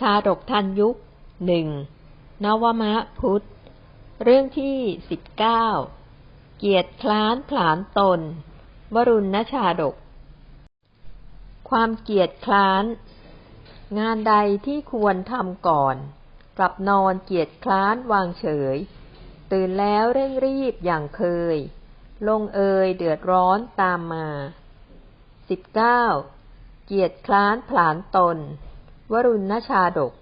ชาดกทันยุคหนึ่งนวมะพุทธ เรื่องที่สิบเก้าเกียรติคล้านผลานตน วรุณชาดก ความเกียรติคล้าน งานใดที่ควรทำก่อน กลับนอนเกียรติคล้านวางเฉย ตื่นแล้วเร่งรีบอย่างเคย ลงเอยเดือดร้อนตามมาสิบเก้าเกียรติคล้านผลานตน วรุณชาดก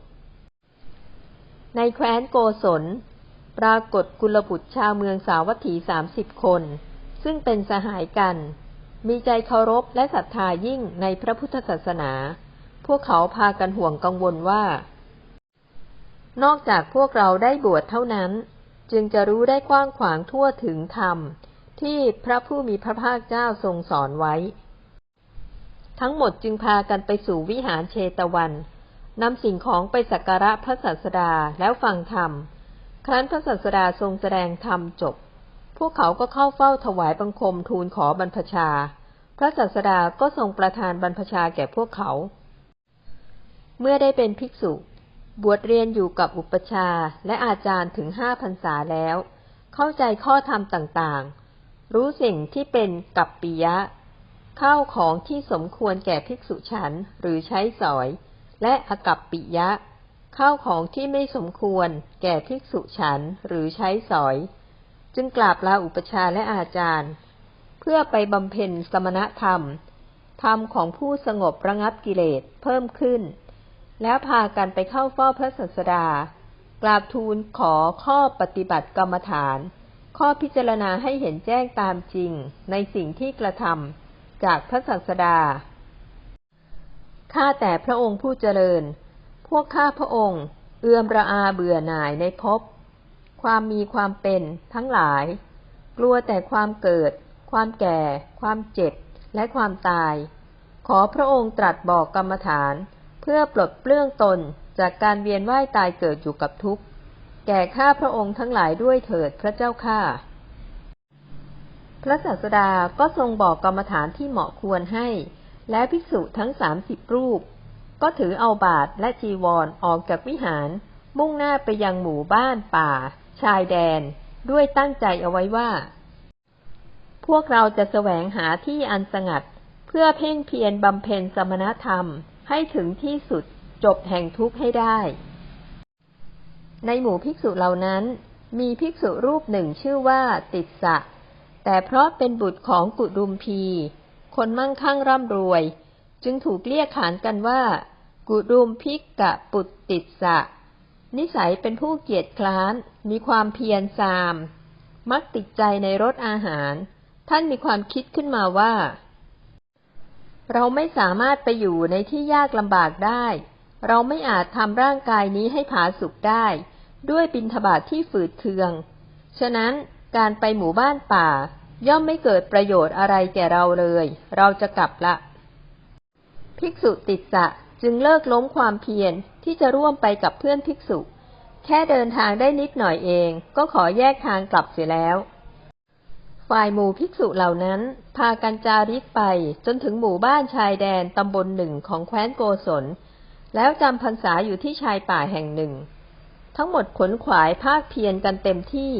ในแคว้นโกศล ปรากฏกุลบุตรชาวเมืองสาวัตถีสามสิบคน ซึ่งเป็นสหายกัน มีใจเคารพและศรัทธายิ่งในพระพุทธศาสนา พวกเขาพากันห่วงกังวลว่า นอกจากพวกเราได้บวชเท่านั้น จึงจะรู้ได้กว้างขวางทั่วถึงธรรม ที่พระผู้มีพระภาคเจ้าทรงสอนไว้ทั้งหมดจึงพากันไปสู่วิหารเชตวัน นำสิ่งของไปสักการะพระศาสดาแล้วฟังธรรม ครั้นพระศาสดาทรงแสดงธรรมจบ พวกเขาก็เข้าเฝ้าถวายบังคมทูลขอบรรพชา พระศาสดาก็ทรงประทานบรรพชาแก่พวกเขา เมื่อได้เป็นภิกษุ บวชเรียนอยู่กับอุปชาและอาจารย์ถึงห้าพรรษาแล้ว เข้าใจข้อธรรมต่างๆ รู้สิ่งที่เป็นกัปปิยะ ข้าวของที่สมควรแก่ภิกษุฉันหรือใช้สอย และอกัปปิยะ ข้าวของที่ไม่สมควร แก่ภิกษุฉันหรือใช้สอย จึงกราบลาอุปชาและอาจารย์ เพื่อไปบำเพ็ญสมณธรรม ธรรมของผู้สงบระงับกิเลสเพิ่มขึ้น แล้วพากันไปเข้าเฝ้าพระศาสดา กราบทูลขอข้อปฏิบัติกรรมฐาน ข้อพิจารณาให้เห็นแจ้งตามจริงในสิ่งที่กระทำจากพระศาสดา ข้าแต่พระองค์ผู้เจริญ พวกข้าพระองค์ เอื่อมระอาเบื่อหน่ายในภพ ความมีความเป็นทั้งหลาย กลัวแต่ความเกิด ความแก่ ความเจ็บ และความตาย ขอพระองค์ตรัสบอกกรรมฐาน เพื่อปลดเปลื้องตนจากการเวียนว่ายตายเกิดอยู่กับทุกข์ แก่ข้าพระองค์ทั้งหลายด้วยเถิดพระเจ้าข้าพระศาสดาก็ทรงบอกกรรมฐานที่เหมาะควรให้ และภิกษุทั้งสามสิบรูป ก็ถือเอาบาทและจีวรอออกจากวิหาร มุ่งหน้าไปยังหมู่บ้านป่า ชายแดน ด้วยตั้งใจเอาไว้ว่า พวกเราจะแสวงหาที่อันสงัด เพื่อเพ่งเพียรบำเพ็ญสมณธรรมให้ถึงที่สุดจบแห่งทุกข์ให้ได้ ในหมู่ภิกษุเหล่านั้น มีภิกษุรูปหนึ่งชื่อว่าติดสะ แต่เพราะเป็นบุตรของกุดุมพี คนมั่งคั่งร่ำรวย จึงถูกเรียกขานกันว่า กุดุมพิกกะปุตติสะ นิสัยเป็นผู้เกียจคร้าน มีความเพียรซาม มักติดใจในรสอาหาร ท่านมีความคิดขึ้นมาว่า เราไม่สามารถไปอยู่ในที่ยากลำบากได้ เราไม่อาจทำร่างกายนี้ให้ผาสุกได้ ด้วยบินทบาทที่ฝืดเคือง ฉะนั้นการไปหมู่บ้านป่า ย่อมไม่เกิดประโยชน์อะไรแก่เราเลย เราจะกลับละ ภิกษุติดสะจึงเลิกล้มความเพียรที่จะร่วมไปกับเพื่อนภิกษุ แค่เดินทางได้นิดหน่อยเอง ก็ขอแยกทางกลับเสียแล้ว ฝ่ายหมู่ภิกษุเหล่านั้น พากันจาริกไปจนถึงหมู่บ้านชายแดนตำบลหนึ่งของแคว้นโกศล แล้วจำพรรษาอยู่ที่ชายป่าแห่งหนึ่ง ทั้งหมดขนขวายภาคเพียรกันเต็มที่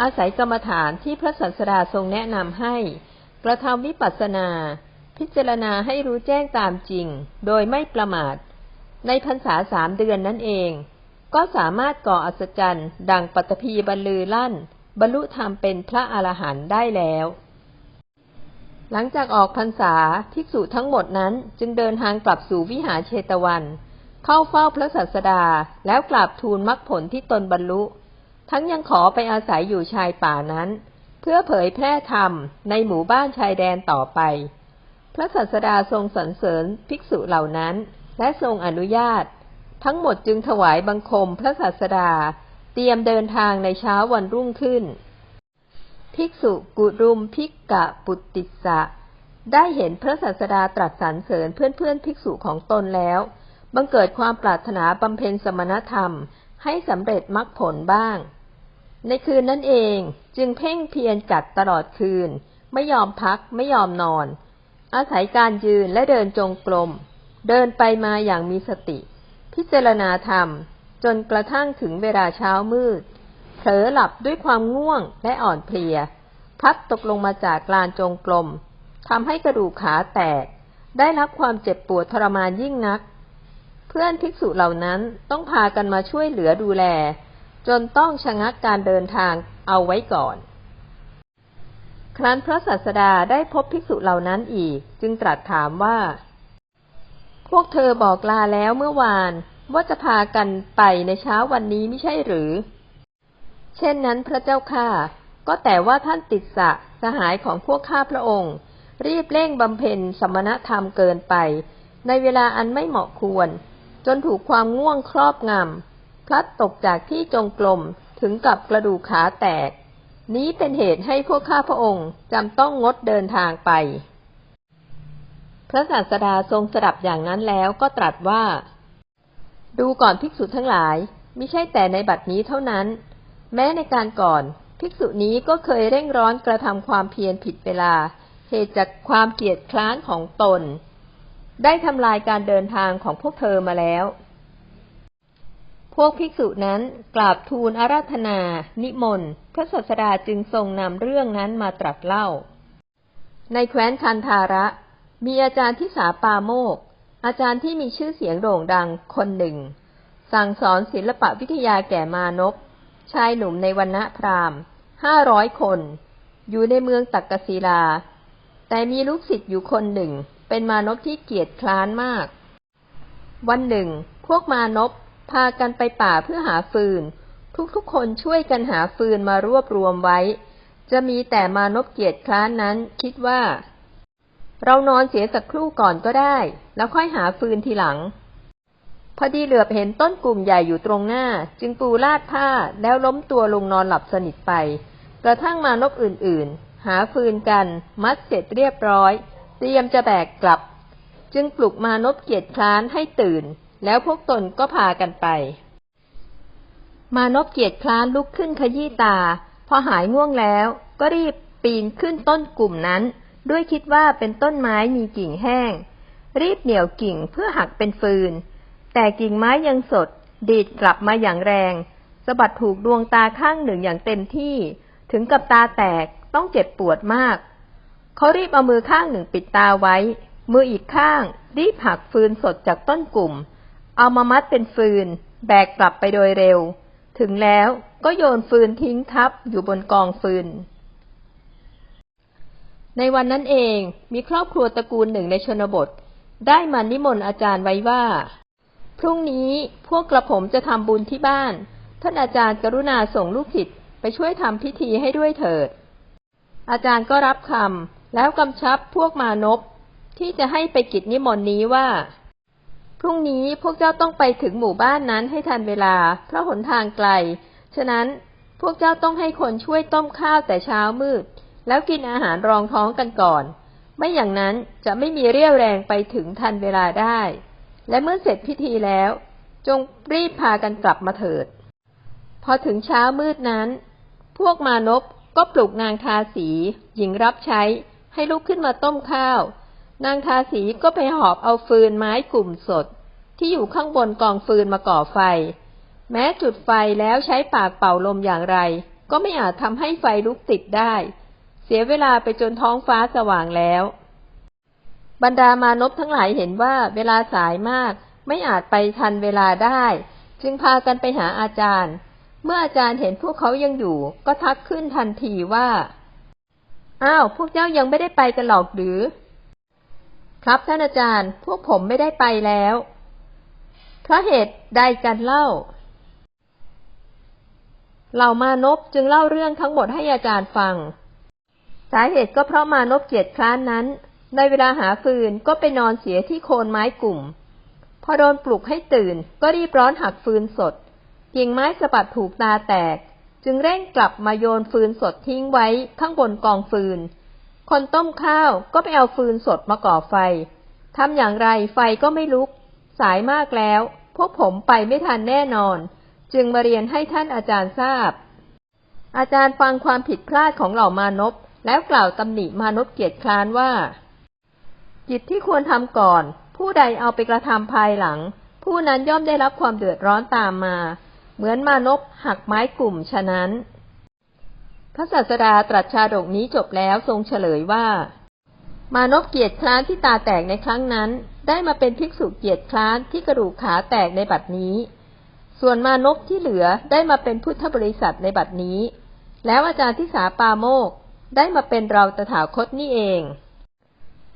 อาศัยกรรมฐานที่พระสัสดาทรงแนะนำให้ กระทำวิปัสสนา พิจารณาให้รู้แจ้งตามจริง โดยไม่ประมาท ในพรรษาสามเดือนนั่นเอง ก็สามารถก่ออัศจรรย์ดังปัตภีบรรลือลั่น บรรลุธรรมเป็นพระอรหันต์ได้แล้ว หลังจากออกพรรษาภิกษุทั้งหมดนั้นจึงเดินทางกลับสู่วิหารเชตวัน เข้าเฝ้าพระสัสดาแล้วกราบทูลมรรคผลที่ตนบรรลุ ทั้งยังขอไปอาศัยอยู่ชายป่านั้น เพื่อเผยแพร่ธรรมในหมู่บ้านชายแดนต่อไป พระสัสดาทรงสรรเสริญภิกษุเหล่านั้น และทรงอนุญาต ทั้งหมดจึงถวายบังคมพระสัสดาเตรียมเดินทางในเช้าวันรุ่งขึ้น ภิกษุกุรุมภิกกะปุตติสะ ได้เห็นพระสัสดาตรัสสรรเสริญเพื่อนๆภิกษุของตนแล้ว บังเกิดความปรารถนาบำเพ็ญสมณธรรมให้สำเร็จมรรคผลบ้าง ในคืนนั้นเองจึงเพ่งเพียรจัดตลอดคืน ไม่ยอมพักไม่ยอมนอน อาศัยการยืนและเดินจงกรมเดินไปมาอย่างมีสติพพิจารณาธรรม จนกระทั่งถึงเวลาเช้ามืด เผลอหลับด้วยความง่วงและอ่อนเพลียพลัดตกลงมาจากลานจงกรมทำให้กระดูกขาแตก ได้รับความเจ็บปวดทรมานยิ่งนัก เพื่อนภิกษุเหล่านั้นต้องพากันมาช่วยเหลือดูแล จนต้องชะงักการเดินทางเอาไว้ก่อน ครั้นพระศาสดาได้พบภิกษุเหล่านั้นอีก จึงตรัสถามว่า พวกเธอบอกลาแล้วเมื่อวานว่าจะพากันไปในเช้าวันนี้ไม่ใช่หรือ เช่นนั้นพระเจ้าข้าก็แต่ว่าท่านติดสะสหายของพวกข้าพระองค์ รีบเร่งบำเพ็ญสมณธรรมเกินไป ในเวลาอันไม่เหมาะควร จนถูกความง่วงครอบงำ พลัดตกจากที่จงกรมถึงกับกระดูกขาแตก นี้เป็นเหตุให้พวกข้าพระองค์จำต้องงดเดินทางไป พระศาสดาทรงสดับอย่างนั้นแล้วก็ตรัสว่า ดูก่อนภิกษุทั้งหลายม่ใช่แต่ในบัดนี้เท่านั้น แม้ในการก่อน ภิกษุนี้ก็เคยเร่งร้อนกระทำความเพียรผิดเวลา เหตุจากความเกียจคร้านของตน ได้ทำลายการเดินทางของพวกเธอมาแล้ว พวกภิกษุนั้นกราบทูลอาราธนา นิมนต์ พระศาสดาจึงทรงนำเรื่องนั้นมาตรัสเล่า ในแคว้นคันธาระ มีอาจารย์ที่สาปาโมก อาจารย์ที่มีชื่อเสียงโด่งดังคนหนึ่ง สั่งสอนศิลปวิทยาแก่มานพชายหนุ่มในวันณะพราหมณ์ห้าร้อยคน อยู่ในเมืองตักกศิลา แต่มีลูกศิษย์อยู่คนหนึ่ง เป็นมานพที่เกียจคร้านมาก วันหนึ่ง พวกมานพ พากันไปป่าเพื่อหาฟืน ทุกๆคนช่วยกันหาฟืนมารวบรวมไว้ จะมีแต่มานพเกียจคร้านนั้นคิดว่า เรานอนเสียสักครู่ก่อนก็ได้ แล้วค่อยหาฟืนทีหลัง พอดีเหลือบเห็นต้นกลุ่มใหญ่อยู่ตรงหน้า จึงปูลาดผ้าแล้วล้มตัวลงนอนหลับสนิทไป กระทั่งมานพอื่นๆ หาฟืนกัน มัดเสร็จเรียบร้อย เตรียมจะแบกกลับ จึงปลุกมานพเกียจคร้านให้ตื่น แล้วพวกตนก็พากันไป มานพเกียจคร้านลุกขึ้นขยี้ตา พอหายง่วงแล้วก็รีบปีนขึ้นต้นกลุ่มนั้น ด้วยคิดว่าเป็นต้นไม้มีกิ่งแห้ง รีบเหนี่ยวกิ่งเพื่อหักเป็นฟืน แต่กิ่งไม้ยังสด ดีดกลับมาอย่างแรงสะบัดถูกดวงตาข้างหนึ่งอย่างเต็มที่ ถึงกับตาแตกต้องเจ็บปวดมากเขารีบเอามือข้างหนึ่งปิดตาไว้ มืออีกข้างรีบหักฟืนสดจากต้นกลุ่ม เอามามัดเป็นฟืน แบกกลับไปโดยเร็ว ถึงแล้วก็โยนฟืนทิ้งทับอยู่บนกองฟืน ในวันนั้นเองมีครอบครัวตระกูลหนึ่งในชนบท ได้มานิมนต์อาจารย์ไว้ว่า พรุ่งนี้พวกกระผมจะทำบุญที่บ้าน ท่านอาจารย์กรุณาส่งลูกศิษย์ไปช่วยทำพิธีให้ด้วยเถิด อาจารย์ก็รับคำแล้วกำชับพวกมานพที่จะให้ไปกิจนิมนต์นี้ว่า พรุ่งนี้พวกเจ้าต้องไปถึงหมู่บ้านนั้นให้ทันเวลา เพราะหนทางไกล ฉะนั้นพวกเจ้าต้องให้คนช่วยต้มข้าวแต่เช้ามืด แล้วกินอาหารรองท้องกันก่อน ไม่อย่างนั้นจะไม่มีเรี่ยวแรงไปถึงทันเวลาได้ และเมื่อเสร็จพิธีแล้ว จงรีบพากันกลับมาเถิด พอถึงเช้ามืดนั้น พวกมานพก็ปลุกนางทาสี หญิงรับใช้ให้ลุกขึ้นมาต้มข้าว นางทาสีก็ไปหอบเอาฟืนไม้กลุ่มสด ที่อยู่ข้างบนกองฟืนมาก่อไฟ แม้จุดไฟแล้วใช้ปากเป่าลมอย่างไร ก็ไม่อาจทำให้ไฟลุกติดได้ เสียเวลาไปจนท้องฟ้าสว่างแล้ว บรรดามานพทั้งหลายเห็นว่าเวลาสายมากไม่อาจไปทันเวลาได้ จึงพากันไปหาอาจารย์ เมื่ออาจารย์เห็นพวกเขายังอยู่ ก็ทักขึ้นทันทีว่า อ้าว พวกเจ้ายังไม่ได้ไปกันหรอกหรือ ครับท่านอาจารย์พวกผมไม่ได้ไปแล้ว เพราะเหตุใดกันเล่า เหล่ามานพจึงเล่าเรื่องทั้งหมดให้อาจารย์ฟัง สาเหตุก็เพราะมานพเกียรติคร้านนั้น ในเวลาหาฟืนก็ไปนอนเสียที่โคนไม้กลุ่ม พอโดนปลุกให้ตื่นก็รีบร้อนหักฟืนสดกิ่งไม้สะบัดถูกตาแตก จึงเร่งกลับมาโยนฟืนสดทิ้งไว้ข้างบนกองฟืน คนต้มข้าวก็ไปเอาฟืนสดมาก่อไฟ ทำอย่างไรไฟก็ไม่ลุก สายมากแล้ว พวกผมไปไม่ทันแน่นอน จึงมาเรียนให้ท่านอาจารย์ทราบ อาจารย์ฟังความผิดพลาดของเหล่ามานพแล้วกล่าวตำหนิมานพเกียรติคร้านว่า กิจที่ควรทำก่อน ผู้ใดเอาไปกระทำภายหลัง ผู้นั้นย่อมได้รับความเดือดร้อนตามมา เหมือนมานพหักไม้กลุ่มฉะนั้น พระศาสดาตรัสชาดกนี้จบแล้วทรงเฉลยว่า มานพเกียรติคร้านที่ตาแตกในครั้งนั้น ได้มาเป็นภิกษุเกียรติคร้านที่กระดูกขาแตกในบัดนี้ ส่วนมานพที่เหลือได้มาเป็นพุทธบริษัทในบัดนี้ แล้วอาจารย์ที่สาปาโมกได้มาเป็นเราตถาคตนี่เอง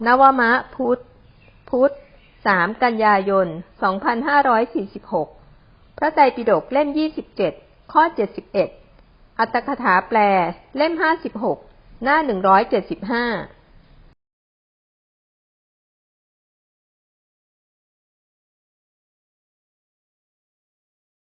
นวมะพุทธ พุทธ3กันยายน 2546 พระไตรปิฎกเล่ม 27 ข้อ 71 อัตถกถาแปล เล่ม56หน้า175